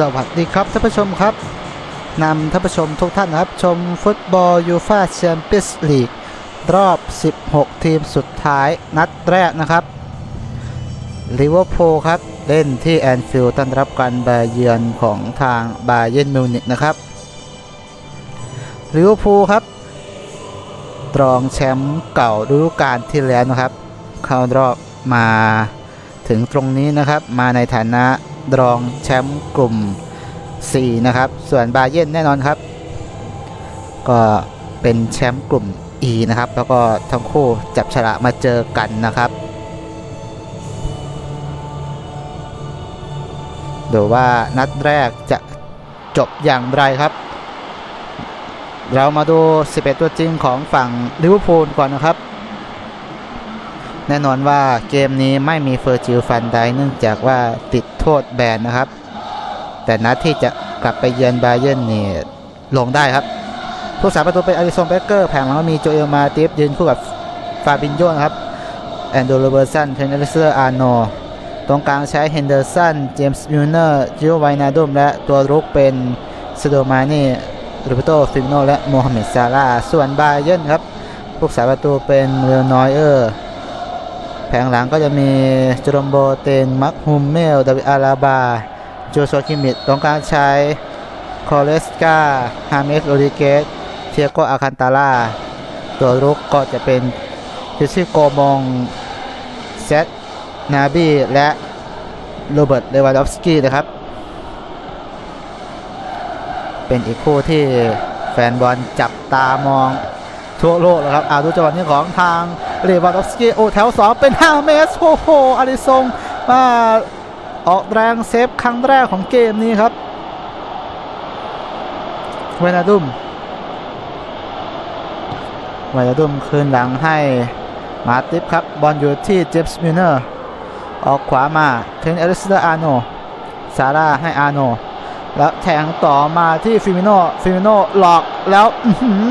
สวัสดีครับท่านผู้ชมครับนำท่านผู้ชมทุกท่านนะครับ ชมฟุตบอลยูฟาแชมเปี้ยนส์ลีกรอบ 16 ทีมสุดท้ายนัดแรกนะครับลิเวอร์พูลครับ เล่นที่แอนฟิลด์ต้อนรับการบาเยือนของทางบาเยนมิวนิกนะครับลิเวอร์พูลครับตรองแชมป์เก่าฤดูกาลที่แล้วนะครับ เข้ารอบมาถึงตรงนี้นะครับ มาในฐานะ รองแชมป์กลุ่ม 4 นะครับ ส่วนบาเยนแน่นอนครับ ก็เป็นแชมป์กลุ่ม E นะครับ แล้วก็ทั้งคู่จับฉลากมาเจอกันนะครับดูว่านัดแรกจะจบอย่างไรครับ เรามาดู 11 ตัวจริงของฝั่งลิเวอร์พูลก่อนนะครับ แน่นอนว่าเกมนี้ไม่มีเฟอร์จิลฟันไดเนื่องจากว่าติดโทษแบนนะครับ แต่นัดที่จะกลับไปเยือนบาเยนนี่ลงได้ครับผู้สาประตูเป็นอาริซงเบเกอร์แผงหลังมีโจเอลมาติฟยืนคู่กับฟาบินโยนะครับแอนโดโรเบอร์สันเทนเนอร์เซอร์อาร์โนตรงกลางใช้เฮนเดอร์สันเจมส์มิลเนอร์จิโอไวนาดุมและตัวรุกเป็นซโดมานี่รูเบโตฟิมโนและโมฮัมเหม็ดซาลาส่วนบาเยนครับผู้สาประตูเป็นเรนอยเออร์ แผงหลังก็จะมีจรมโบเตนมักฮุมเมลดาวิอาราบาโจโซคิมิดตรงกลางใช้คอเลสกาฮาเมสโรดิเกสเทียโกอาคันตาลาตัวรุกก็จะเป็นทิชิโกมองเซตนาบีและโรเบิร์ตเลวานดอฟสกี้นะครับ เป็นอีกคู่ที่แฟนบอลจับตามองทั่วโลกแล้วครับอาดูจังหวะนี้ของทาง เลวานดอฟสกี้โอแถว2เป็น 5 เมตรโอ้โหอาริซงมาออกแรงเซฟครั้งแรกของเกมนี้ครับเวนาดุมเวนาดุมคืนหลังให้มาติฟครับบอลอยู่ที่เจฟส์มิลเนอร์ออกขวามาถึงเอลิสเดอร์อาโนซาร่าให้อาโนแล้วแทงต่อมาที่ฟิมิโนฟิมิโนหลอกแล้ว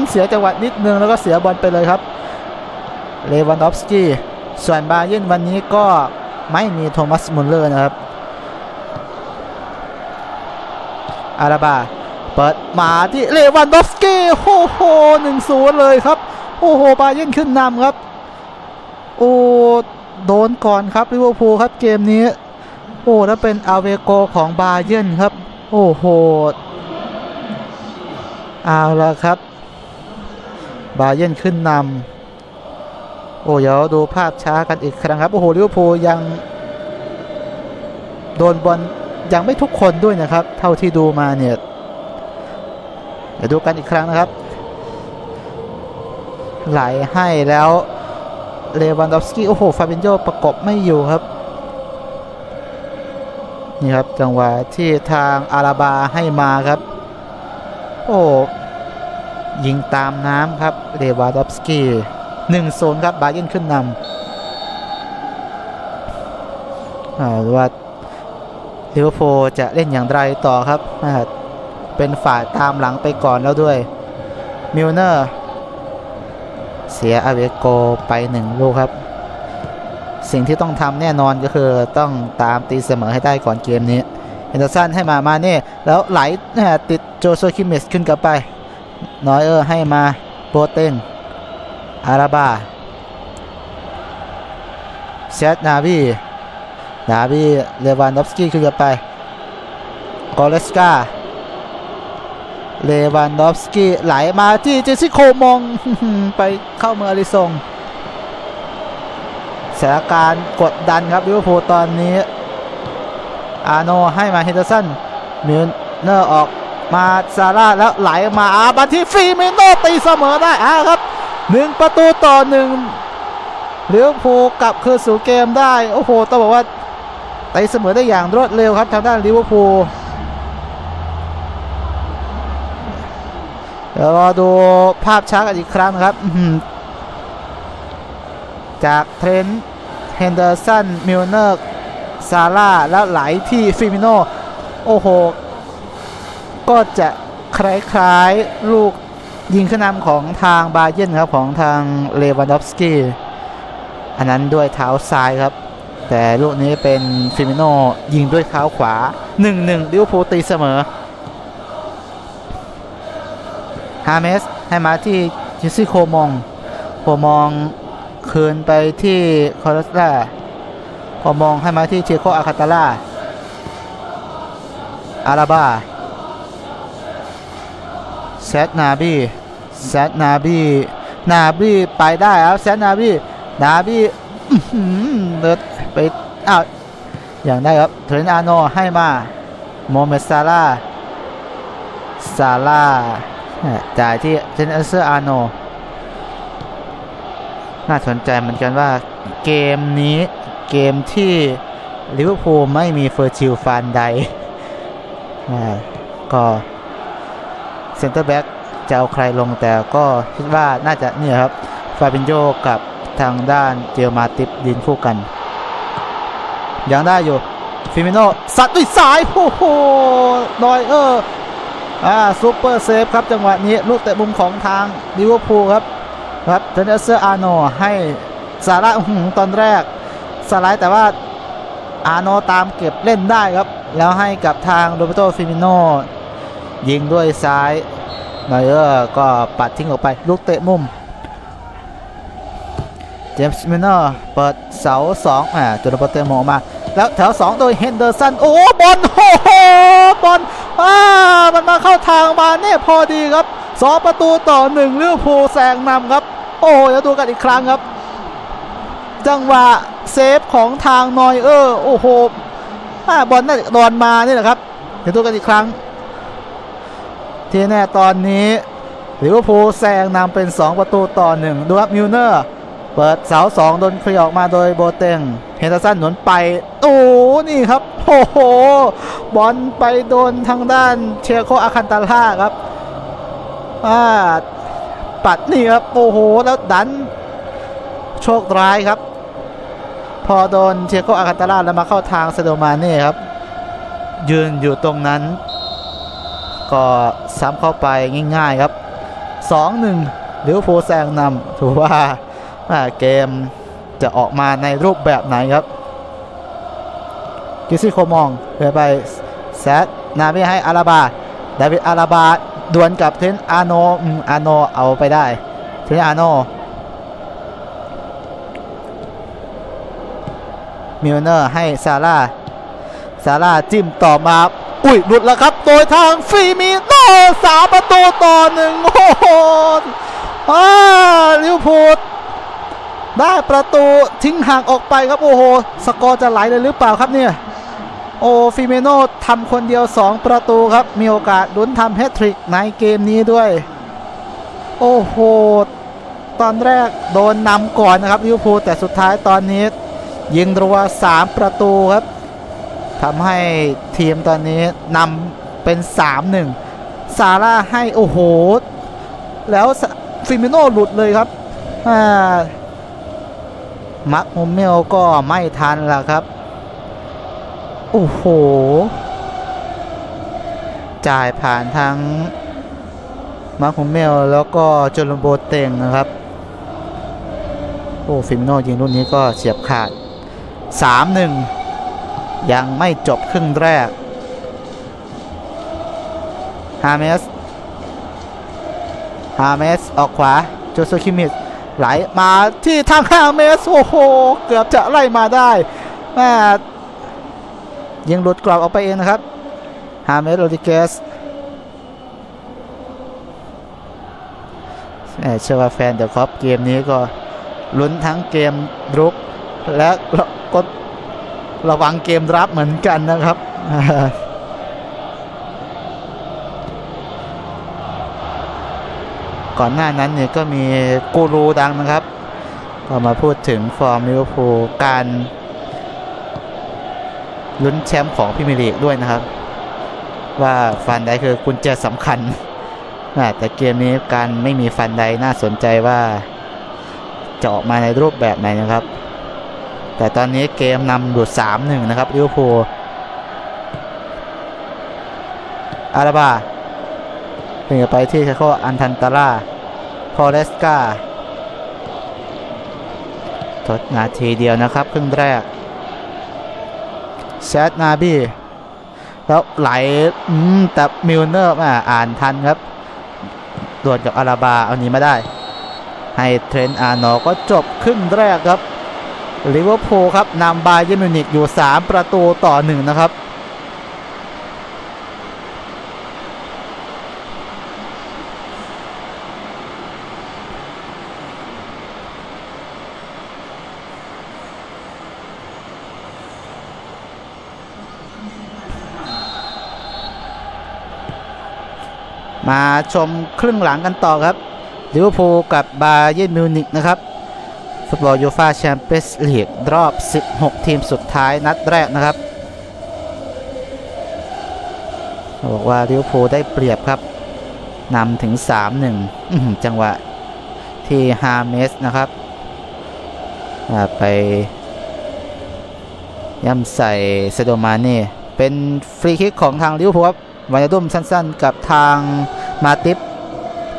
เสียจังหวะนิดนึงแล้วก็เสียบอลไปเลยครับ เลวานดอฟสกี้ส่วนบาเยนวันนี้ก็ไม่มีโทมัสมุลเลอร์นะครับอาราบาเปิดมาที่เลวันดอฟสกี้โอ้โหหนึ่งศูนย์เลยครับ โอ้โหบาเยนขึ้นนำครับ โอ้โดนก่อนครับลิเวอร์พูลครับเกมนี้ โอ้แล้วเป็นอาเวโกของบาเยนครับ โอ้โหเอาละครับ บาเยนขึ้นนำ โอ้เดี๋ยวดูภาพช้ากันอีกครั้งครับ โอ้โหลิเวอร์พูลยัง โดนบอลยังไม่ทุกคนด้วยนะครับ เท่าที่ดูมาเนี่ยเดี๋ยวดูกันอีกครั้งนะครับ ไหลให้แล้วเลวันดอฟสกี้โอ้โหฟาบินโยประกบไม่อยู่ครับ นี่ครับจังหวะที่ทางอาราบาให้มาครับ โอ้ยิงตามน้ำครับเลวานดอฟสกี้ หนึ่งโซนครับบาเยนขึ้นนำอ่าว่าลิเวอร์พูลจะเล่นอย่างไรต่อครับ เป็นฝ่ายตามหลังไปก่อนแล้วด้วย มิลเนอร์ เสียอาเวโกไปหนึ่งลูกครับ สิ่งที่ต้องทำแน่นอนก็คือต้องตามตีเสมอให้ได้ก่อนเกมนี้เฮนเดอร์สันให้มามาเน่แล้วไหลติดโจโซคิมิสขึ้นกลับไป น้อยเออให้มาโปเตน อาราบาเซตนาบีนาบีเลวานดอฟสกี้ขึ้นกลับไปกอเลสกาเลวันดอฟสกี้ไหลมาที่เจสิโคมองไปเข้าเมืออริซงสถานการณ์กดดันครับลิเวอร์พูลตอนนี้ อาโนให้มาเฮนเดอร์สันมิลเนอร์ออกมาซาร่าแล้วไหลมาอาบันที่ฟรีเมโนตีเสมอได้อาครับ หนึ่งประตูต่อหนึ่งเลิเวอร์พูกลับคืนสู่เกมได้ โอ้โหต้องบอกว่าตีเสมอได้อย่างรวดเร็วครับทางด้านลิเวอร์พูลเดี๋ยวรอดูภาพช้ากันอีกครั้งครับ จากเทรนต์เฮนเดอร์สัน มิลเนอร์ซาร่าแล้วไหลที่ฟิมิโน โอ้โห ก็จะคล้ายๆ ลูก ยิงขึ้นนำของทางบาเยนครับของทางเลวันดอฟสกี้อันนั้นด้วยเท้าซ้ายครับ แต่ลูกนี้เป็นฟิมิโนยิงด้วยเท้าขวา 1-1ลิเวอร์พูลตีเสมอฮาเมสให้มาที่จิซี่โคมองโคมองคืนไปที่คอรัสลาโคมองให้มาที่เชโคอาคาตาล่าอาราบา แซดนาบีแซดนาบีนาบีไปได้ครับแซดนาบีนาบีเดินไปอ้าวอย่างได้ครับเทรนอาโนให้มาโมเมซาร่าซาร่าจ่ายที่เทรนเซอร์อาโนน่าสนใจเหมือนกันว่าเกมนี้เกมที่ลิเวอร์พูลไม่มีเฟอร์ชิลฟานไดก็ ซนเตอร์แบ็กจะเอาใครลงแต่ก็คิดว่าน่าจะเนี่ยครับฟาบินโยกับทางด้านเจลมาติปดินคู่กัน ยังได้อยู่ฟิมิโนสัตว์ด้วยสายโอ้โหนอยเออร์อ่าซูเปอร์เซฟครับจังหวะนี้ลูกเตะมุมของทางลิเวอร์พูลครับครับเทนเนอร์เซอร์อาโนให้ซาร่าตอนแรกสไลด์แต่ว่าอาโนตามเก็บเล่นได้ครับ แล้วให้กับทางโรเบโตฟิมิโนยิงด้วยซ้าย นอยเออร์ก็ปัดทิ้งออกไปลูกเตะมุม เจมส์มินเนอร์เปิดเสาสองอ่าจุดโปเตโมออกมา แล้วแถวสองโดยเฮนเดอร์สัน โอ้บอลโอ้โหบอลอ่ามันมาเข้าทางมาเน่พอดีครับสองประตูต่อหนึ่งลิเวอร์พูลแซงนำครับ โอ้เดี๋ยวดูกันอีกครั้งครับ จังหวะเซฟของทางนอยเออร์โอ้โหอ่าบอลน่าจะโดนมานี่แหละครับเดี๋ยวดูกันอีกครั้ง ที่แน่ตอนนี้ลิเวอร์พูลแซงนำเป็น 2 ประตูต่อหนึ่งดูครับมิลเนอร์ เปิดเสาสองโดนเคลียออกมาโดยโบเตงเฮนเดอร์สันหนุนไป โอ้นี่ครับโอ้โห บอลไปโดนทางด้านเชียโคอาคันตาล่าครับอ่าปัดนี่ครับโอ้โห แล้วดัน โชคร้ายครับ พอโดนเชียโคอาคันตาล่าแล้วมาเข้าทางเซโดมาเน่ครับ ยืนอยู่ตรงนั้น ก็ซ้ำเข้าไปง่ายๆครับ 2-1ลิเวอร์พูลแซงนำถือว่าเกมจะออกมาในรูปแบบไหนครับกิซี่โคมองเไปแซดนาไม่ให้อาราบาดาวิดอาราบาดวลกับเทนอาโนอาโนเอาไปได้ เทนอาโนมิลเนอร์ให้ซาร่าซาร่าจิ้มต่อมา อุ้ยหลุดแล้วครับ โดยทางฟรีมีโนสามประตูต่อหนึ่งโอ้โหอาลิวพูลได้ประตูทิ้งห่างออกไปครับโอ้โห สกอร์จะไหลเลยหรือเปล่าครับเนี่ย โอ้ฟิเมโนทำคนเดียว 2 ประตูครับ มีโอกาสลุ้นทำแฮตทริกในเกมนี้ด้วย โอ้โห ตอนแรกโดนนำก่อนนะครับลิวพูแต่สุดท้ายตอนนี้ ยิงรัว3ประตูครับ ทำให้ทีมตอนนี้นำเป็น 3-1 ซาร่าให้โอ้โห แล้วฟิเมโนหลุดเลยครับอ่ามักโมเมลก็ไม่ทันแล้วครับ โอ้โห จ่ายผ่านทั้งมาร์คโมเมลแล้วก็โจลโบเตงนะครับ โอ้ฟิมโนยิงรุ่นนี้ก็เฉียบขาด 3-1 ยังไม่จบครึ่งแรกฮาเมสฮาเมสออกขวาโจโซคิมิสไหลมาที่ทาง5เมตรโอ้โห เกือบจะไล่มาได้แม่ยิงหลุดกรอบออกไปเองนะครับฮาเมสโรดิเกสเชื่อว่าแฟนเดอะคอปเกมนี้ก็ลุ้นทั้งเกมรุกและก็ ระวังเกมรับเหมือนกันนะครับก่อนหน้านั้นเนี่ยก็มีกูรูดังนะครับก็มาพูดถึงฟอร์มลิเวอร์พูลการลุ้นแชมป์ของพิมร์ลีกด้วยนะครับ ว่าฟันไดคือกุญแจสำคัญแต่เกมนี้การไม่มีฟันไดน่าสนใจว่าจะออกมาในรูปแบบไหนนะครับ แต่ตอนนี้เกมนำดูดสามหนึ่งนะครับลิเวอร์พูลอาราบาเพ่งไปที่เขาอันทันตาร่าพอเลสกาทดนาทีเดียวนะครับครึ่งแรกแชดนาบี้แล้วไหลแต่มิลเนอร์อ่าอ่านทันครับดวลกับอาราบาเอาหนีมาได้ ให้เทรนต์อาร์โนก็จบครึ่งแรกครับ ลิเวอร์พูลครับนำบาเยร์นมิวนิกอยู่ 3 ประตูต่อ 1 นะครับ มาชมครึ่งหลังกันต่อครับลิเวอร์พูลกับบาเยร์นมิวนิกนะครับ ฟุตบอลยูฟาแชมเปี้ยนส์ลีกรอบ 16 ทีมสุดท้ายนัดแรกนะครับบอกว่าลิเวอร์พูลได้เปรียบครับนำถึง 3-1 จังหวะที่ฮาเมสนะครับ ไปย่ำใส่เซโดมาเน่เป็นฟรีคิกของทางลิเวอร์พูลครับวานาดุมสั้นๆ กับทางมาติป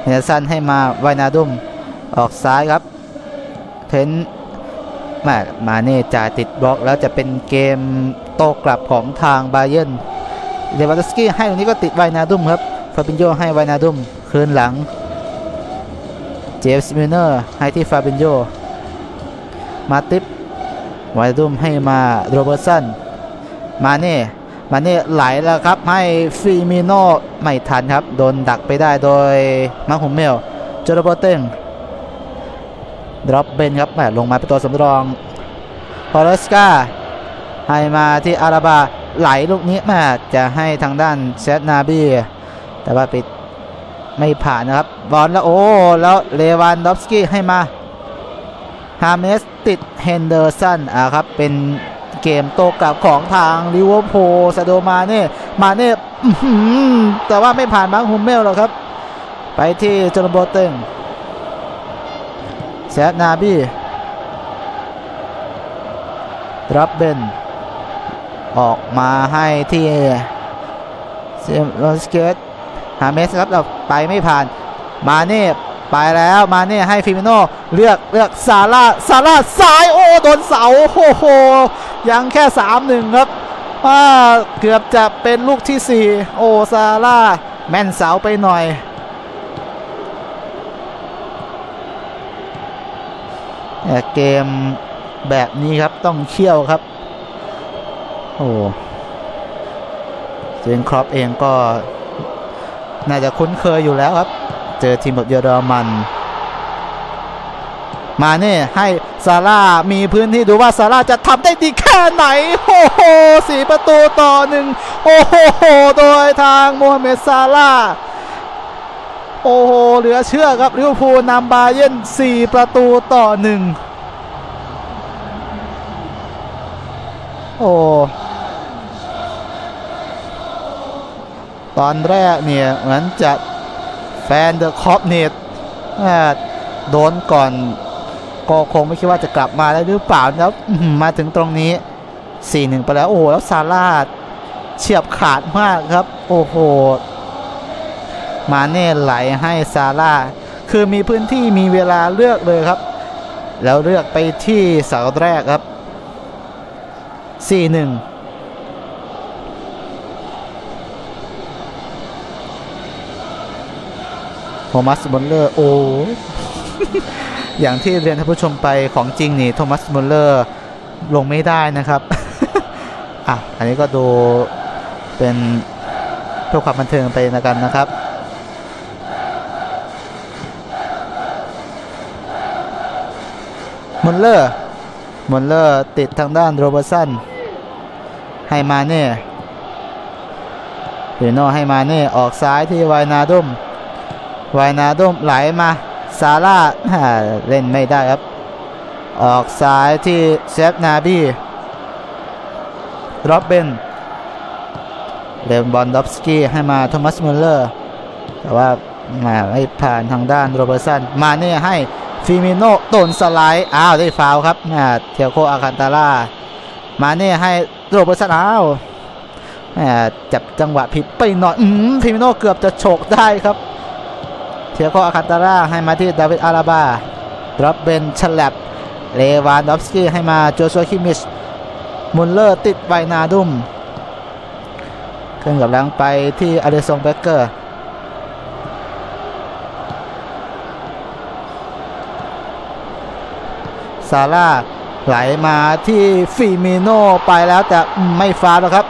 เนสันให้มาวานาดุมออกซ้ายครับ เทนมามาเน่จ่ายติดบล็อกแล้วจะเป็นเกมโต้กลับของทางบาเยนเลวานดสกี้ให้ตรงนี้ก็ติดไวนาดุมครับฟาบินโยให้ไวนาดุมคืนหลังเจมส์มิลเนอร์ให้ที่ฟาบินโยมาติปไวนาดุมให้มาโรเบอร์สันมาเน่มาเน่ไหลแล้วครับให้ฟีมิโนไม่ทันครับ โดนดักไปได้โดยมาฮุมเมลจโรโบเต็ง ดรอปเบนครับแหมลงมาเป็นตัวสำรองพอลสกาให้มาที่อาราบาไหลลูกนี้แม่จะให้ทางด้านเซตนาบีแต่ว่าปิดไม่ผ่านนะครับ บอลแล้วโอ้ แล้วเลวานดอฟสกี้ให้มาฮาเมสติดเฮนเดอร์สันอ่าครับ เป็นเกมโตกลับของทางลิเวอร์พูลซาโดมาเน่มาเน่แต่ว่าไม่ผ่านมาร์คฮุมเมลหรอกครับ ไปที่โจนโบเต็ง แซดนาบี้รับเบนออกมาให้ที่เซมลอนสเกตฮาเมสครับเราไปไม่ผ่าน มาเน่ไปแล้วมาเน่ให้ฟิมิโนเลือกเลือกซาร่าซาร่าซ้ายโอ้โดนเสาโอ้โหยังแค่3-1ครับว่าเกือบจะเป็นลูกที่4โอ้ซาร่าแม่นเสาไปหน่อย แต่เกมแบบนี้ครับต้องเขี่ยวครับ โอ้เจนครอปเองก็ น่าจะคุ้นเคยอยู่แล้วครับ เจอทีมแบบเยอรมัน มาเนี่ยให้ซาร่ามีพื้นที่ดูว่าซาร่าจะทำได้ดีแค่ไหน โอ้โหสี่ประตูต่อหนึ่ง โอ้โหโดยทางโมฮัมเหม็ดซาร่า โอ้โหเหลือเชื่อครับลิเวอร์พูลนำบาเยร์น4 ประตูต่อหนึ่งโอ้ตอนแรกเนี่ยเหมือนจะแฟนเดอะคอปเนตโดนก่อนก็คงไม่คิดว่าจะกลับมาได้หรือเปล่าแล้วมาถึงตรงนี้ 4-1 ไปแล้ว โอ้โห แล้วซาร่าเฉียบขาดมากครับ โอ้โห มาเน่ไหลให้ซาร่าคือมีพื้นที่มีเวลาเลือกเลยครับ แล้วเลือกไปที่เสาแรกครับ 4-1โทมัสมุลเลอร์โอ้อย่างที่เรียนท่านผู้ชมไปของจริงนี่โทมัสมุลเลอร์ลงไม่ได้นะครับอะอันนี้ก็ดูเป็นเพื่อความบันเทิงไปนะกันนะครับ มุลเลอร์มุลเลอร์ติดทางด้านโรเบอร์สันให้มาเน่เีโนให้มาเน่ออกซ้ายที่ไวนาดุมไวนาดุมไหลมาซาร่าเล่นไม่ได้ครับ ออกซ้ายที่เซฟนาบีร็อบเบนเลมบอนดอฟสกี้ให้มาโทมัสมุลเลอร์ แต่ว่าไม่ผ่านทางด้านโรเบอร์สัน มาเน่ให้ ฟิมิโนโดนสไลด์อ้าวได้ฟาวครับเทียโคอาคันตาร่ามาเน่ให้โรเบอร์สันอ้าวจับจังหวะผิดไปหน่อยอืมฟิมิโนเกือบจะโฉกได้ครับ เทียโคอาคันตาร่าให้มาที่ดาวิดอาราบาดรอปเบนฉลับเลวานดอฟสกี้ให้มาโจชัวคิมิชมุลเลอร์ติดไวนาดุมเคลื่อนกับแรงไปที่อเลซงเบเกอร์ ซาร่าไหลมาที่ฟิมิโนไปแล้วแต่ไม่ฟาวแล้วครับ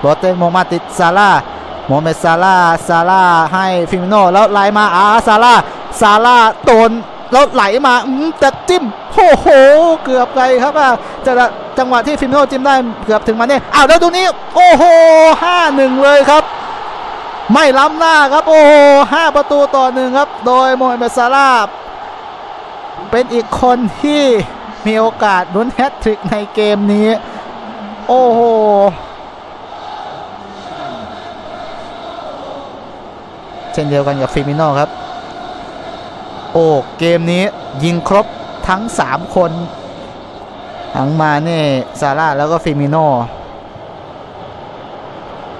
โรเตโมมาติดซาร่าโมเมซาร่าซาร่าให้ฟิมิโนแล้วไหลมาอาซาร่าซาร่าโดนแล้วไหลมาแต่จิ้มโอ้โห เกือบไปครับว่าจะจังหวะที่ฟิมิโนจิ้มได้เกือบถึงมาเนี่ยอ้าวแล้วตรงนี้โอ้โหห้าหนึ่งเลยครับ ไม่ล้ำหน้าครับ โอ้โหห้าประตูต่อหนึ่งครับ โดยโมเมซาร่าเป็นอีกคนที่ มีโอกาสลุ้นแฮตทริกในเกมนี้ โอ้โหเช่นเดียวกันกับฟิมิโนครับ โอ้เกมนี้ยิงครบทั้ง 3 คนทั้งมาเน่ซาร่าแล้วก็ฟิมิโน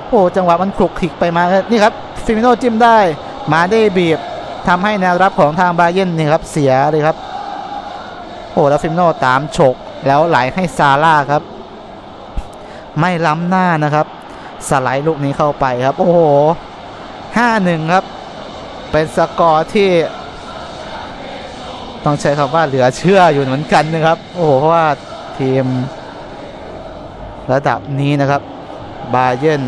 โอ้จังหวะมันคลุกคลิกไปมานี่ครับฟิมิโนจิ้มได้มาได้บีบทำให้แนวรับของทางบาเยนนี่ครับเสียเลยครับ โอ้แล้วฟิมโนตามฉกแล้วไหลให้ซาร่าครับ ไม่ล้ำหน้านะครับ สไลด์ลูกนี้เข้าไปครับ โอ้โหห้าหนึ่งครับ เป็นสกอร์ที่ ต้องใช้คำว่าเหลือเชื่ออยู่เหมือนกันนะครับ โอ้โห เพราะว่าทีม ระดับนี้นะครับ บาเยน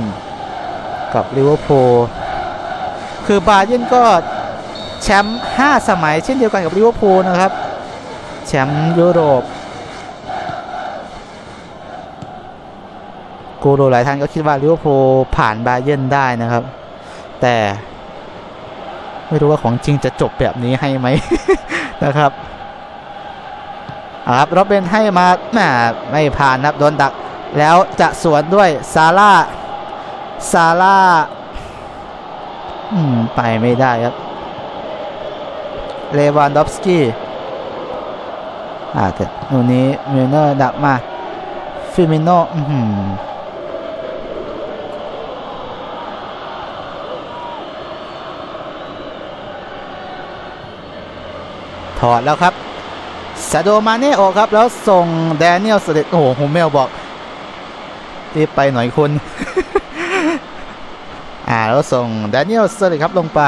กับลิเวอร์พูลคือบาเยนก็แชมป์5สมัยเช่นเดียวกันกับลิเวอร์พูลนะครับ แชมป์ยุโรปกูรูหลายท่านก็คิดว่าลิเวอร์พูลผ่านบาเยนได้นะครับ แต่ ไม่รู้ว่าของจริงจะจบแบบนี้ให้ไหมนะครับครับรบเบนให้มาแหมไม่ผ่านครับโดนดัก แล้วจะสวนด้วยซาร่าซาร่าไปไม่ได้ครับเลวานดอฟสกี้ อ่าแต่หนูนี้มิเนอร์ดักมาฟิมิโนถอดแล้วครับซาโดมาเน่ออกครับ แล้วส่งแดเนียลสเดตโอ้โหโฮเมลบอกรีบไปหน่อยคุณ อ่าแล้วส่งแดเนียลสเดตครับลงไป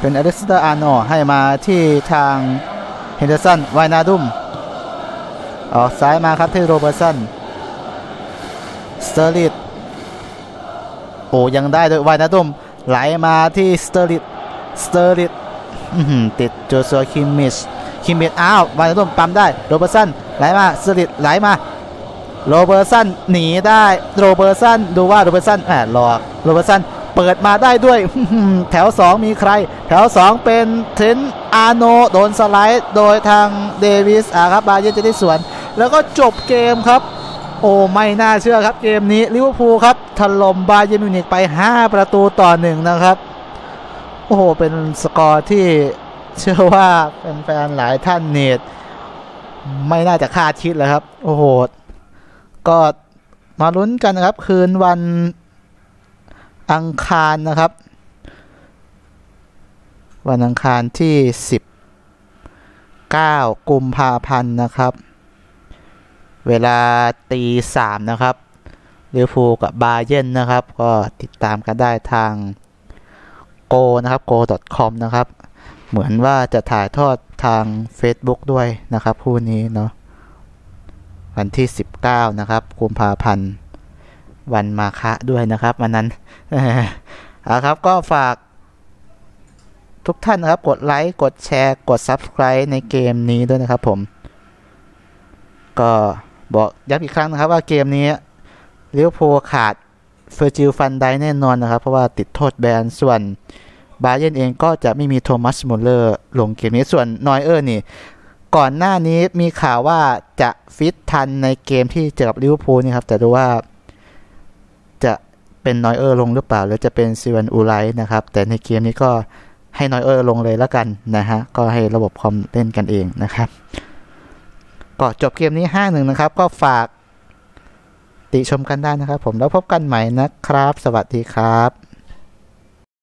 เป็นอเล็กซานเดอร์อาร์โนให้มาที่ทางเฮนเดอร์สันไวนาดุมออกซ้ายมาครับที่โรเบอร์สันสเตอร์ลิตโอ้ยังได้โดยไวนาดุมไหลมาที่สเตอร์ลิตสเตอร์ลิตติดโจซัวคิมมิชคิมมิชอ้าวไวนาดุมปั๊มได้โรเบอร์สันไหลมาสเตอร์ลิตไหลมาโรเบอร์สันหนีได้โรเบอร์สันดูว่าโรเบอร์สันแอบหลอกโรเบอร์สัน เปิดมาได้ด้วย แถว 2 มีใคร แถว 2 เป็นเทนอาโนโดนสไลด์โดยทางเดวิสอะครับบาเยนจะได้สวน แล้วก็จบเกมครับ โอ้ไม่น่าเชื่อครับเกมนี้ลิเวอร์พูลครับถล่มบาเยนมิวนิกไป 5 ประตูต่อหนึ่งนะครับ โอ้โห เป็นสกอร์ที่เชื่อว่าแฟนๆหลายท่านเนตไม่น่าจะคาดคิดเลยครับ โอ้โห ก็มาลุ้นกันนะครับ คืนวัน อังคารนะครับ วันอังคารที่ 19 กุมภาพันธ์นะครับ เวลาตีสามนะครับลิเวอร์พูลกับบาเยนนะครับ ก็ติดตามกันได้ทางโกนะครับ go.com นะครับ เหมือนว่าจะถ่ายทอดทาง Facebook ด้วยนะครับคู่นี้เนาะวันที่ 19 นะครับกุมภาพันธ์ วันมาคะด้วยนะครับวันนั้นเอาครับก็ฝากทุกท่านนะครับ กดไลค์ กดแชร์ กด Subscribe ในเกมนี้ด้วยนะครับผม ก็บอกย้ำอีกครั้งนะครับว่าเกมนี้เลี้ยวโพขาดเฟอร์จิลฟันไดแน่นอนนะครับ เพราะว่าติดโทษแบนส่วนบาเยนเองก็จะไม่มีโทมัสมูลเลอร์ลงเกมนี้ส่วนนอยเออร์นี่ก่อนหน้านี้มีข่าวว่าจะฟิตทันในเกมที่เจอกับลิเวอร์พูลนี่ครับ แต่ดูว่า เป็นนอยเออร์ลงหรือเปล่า หรือจะเป็นซีวันอูไลนะครับ แต่ในเกมนี้ก็ให้นอยเออร์ลงเลยแล้วกันนะฮะ ก็ให้ระบบคอมเล่นกันเองนะครับ ก็จบเกมนี้5งนะครับ ก็ฝากติชมกันได้นะครับ ผมแล้วพบกันใหม่นะครับ สวัสดีครับ